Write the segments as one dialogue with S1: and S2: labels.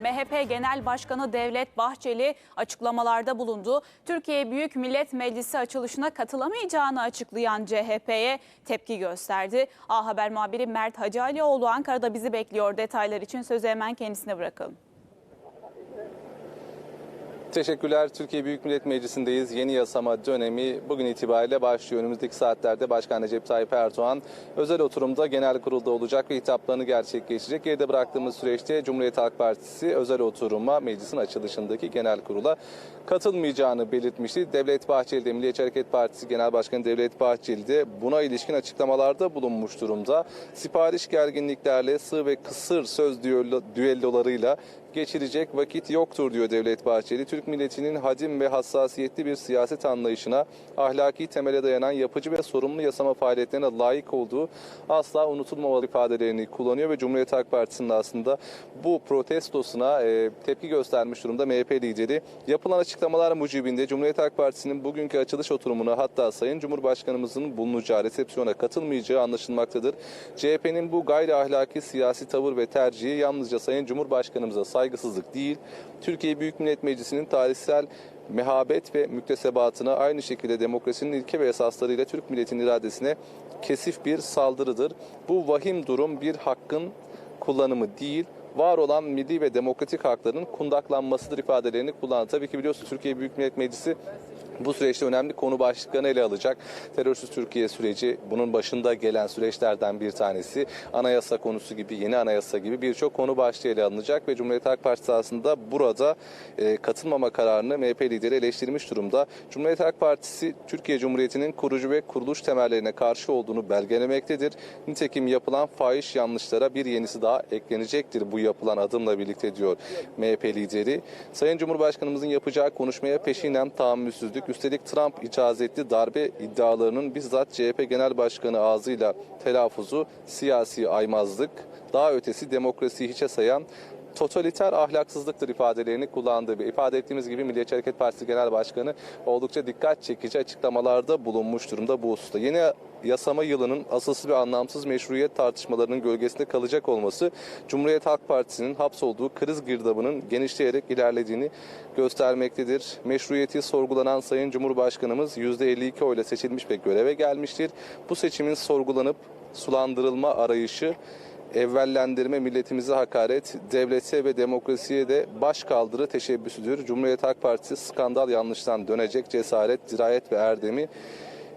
S1: MHP Genel Başkanı Devlet Bahçeli açıklamalarda bulundu. Türkiye Büyük Millet Meclisi açılışına katılamayacağını açıklayan CHP'ye tepki gösterdi. A Haber muhabiri Mert Hacıalioğlu Ankara'da bizi bekliyor. Detaylar için sözü hemen kendisine bırakalım.
S2: Teşekkürler. Türkiye Büyük Millet Meclisi'ndeyiz. Yeni yasama dönemi bugün itibariyle başlıyor. Önümüzdeki saatlerde Başkan Recep Tayyip Erdoğan özel oturumda genel kurulda olacak ve hitaplarını gerçekleştirecek. Geride bıraktığımız süreçte Cumhuriyet Halk Partisi özel oturuma meclisin açılışındaki genel kurula katılmayacağını belirtmişti. Devlet Bahçeli de Milliyetçi Hareket Partisi Genel Başkanı Devlet Bahçeli de buna ilişkin açıklamalarda bulunmuş durumda. Sipariş gerginliklerle sığ ve kısır söz düello- düellolarıyla geçirecek vakit yoktur diyor Devlet Bahçeli. Türk milletinin hadim ve hassasiyetli bir siyaset anlayışına, ahlaki temele dayanan yapıcı ve sorumlu yasama faaliyetlerine layık olduğu asla unutulmamalı ifadelerini kullanıyor ve Cumhuriyet Halk Partisi'nin aslında bu protestosuna e, tepki göstermiş durumda MHP lideri. Yapılan açıklamalar mucibinde Cumhuriyet Halk Partisi'nin bugünkü açılış oturumuna hatta Sayın Cumhurbaşkanımızın bulunacağı resepsiyona katılmayacağı anlaşılmaktadır. CHP'nin bu gayri ahlaki siyasi tavır ve tercihi yalnızca Sayın Cumhurbaşkanımıza saygısızlık değil, Türkiye Büyük Millet Meclisi'nin tarihsel mehabet ve müktesebatına aynı şekilde demokrasinin ilke ve esaslarıyla Türk milletinin iradesine kesif bir saldırıdır. Bu vahim durum bir hakkın kullanımı değil, var olan milli ve demokratik hakların kundaklanmasıdır ifadelerini kullandı. Tabii ki biliyorsunuz Türkiye Büyük Millet Meclisi bu süreçte önemli konu başlıklarını ele alacak. Terörsüz Türkiye süreci bunun başında gelen süreçlerden bir tanesi. Anayasa konusu gibi, yeni anayasa gibi birçok konu başlığı ele alınacak ve Cumhuriyet Halk Partisi aslında burada e, katılmama kararını MHP lideri eleştirmiş durumda. Cumhuriyet Halk Partisi Türkiye Cumhuriyeti'nin kurucu ve kuruluş temellerine karşı olduğunu belgelemektedir. Nitekim yapılan fahiş yanlışlara bir yenisi daha eklenecektir bu yapılan adımla birlikte diyor MHP lideri. Sayın Cumhurbaşkanımızın yapacağı konuşmaya peşinen tahammülsüzlük, üstelik Trump icazetli darbe iddialarının bizzat CHP Genel Başkanı ağzıyla telaffuzu siyasi aymazlık, daha ötesi demokrasiyi hiçe sayan totaliter ahlaksızlıktır ifadelerini kullandığı ve ifade ettiğimiz gibi Milliyetçi Hareket Partisi Genel Başkanı oldukça dikkat çekici açıklamalarda bulunmuş durumda bu hususta. Yeni yasama yılının asılsız ve anlamsız meşruiyet tartışmalarının gölgesinde kalacak olması Cumhuriyet Halk Partisi'nin hapsolduğu kriz girdabının genişleyerek ilerlediğini göstermektedir. Meşruiyeti sorgulanan Sayın Cumhurbaşkanımız %52 oyla seçilmiş ve göreve gelmiştir. Bu seçimin sorgulanıp sulandırılma arayışı evvellendirme, milletimize hakaret, devlete ve demokrasiye de baş kaldırı teşebbüsüdür. Cumhuriyet Halk Partisi skandal yanlıştan dönecek cesaret, dirayet ve erdemi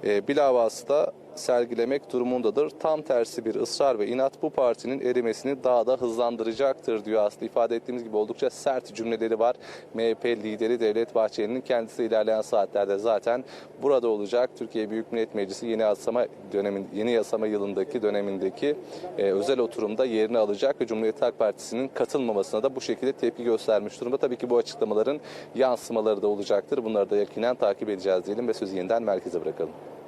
S2: e, bilavasıta sergilemek durumundadır. Tam tersi bir ısrar ve inat bu partinin erimesini daha da hızlandıracaktır diyor aslında. ifade ettiğimiz gibi oldukça sert cümleleri var. MHP lideri Devlet Bahçeli'nin kendisi ilerleyen saatlerde zaten burada olacak. Türkiye Büyük Millet Meclisi yeni yasama dönemin yeni yasama yılındaki dönemindeki e, özel oturumda yerini alacak ve Cumhuriyet Halk Partisi'nin katılmamasına da bu şekilde tepki göstermiş durumda. Tabii ki bu açıklamaların yansımaları da olacaktır. Bunları da yakinen takip edeceğiz diyelim ve sözü yeniden merkeze bırakalım.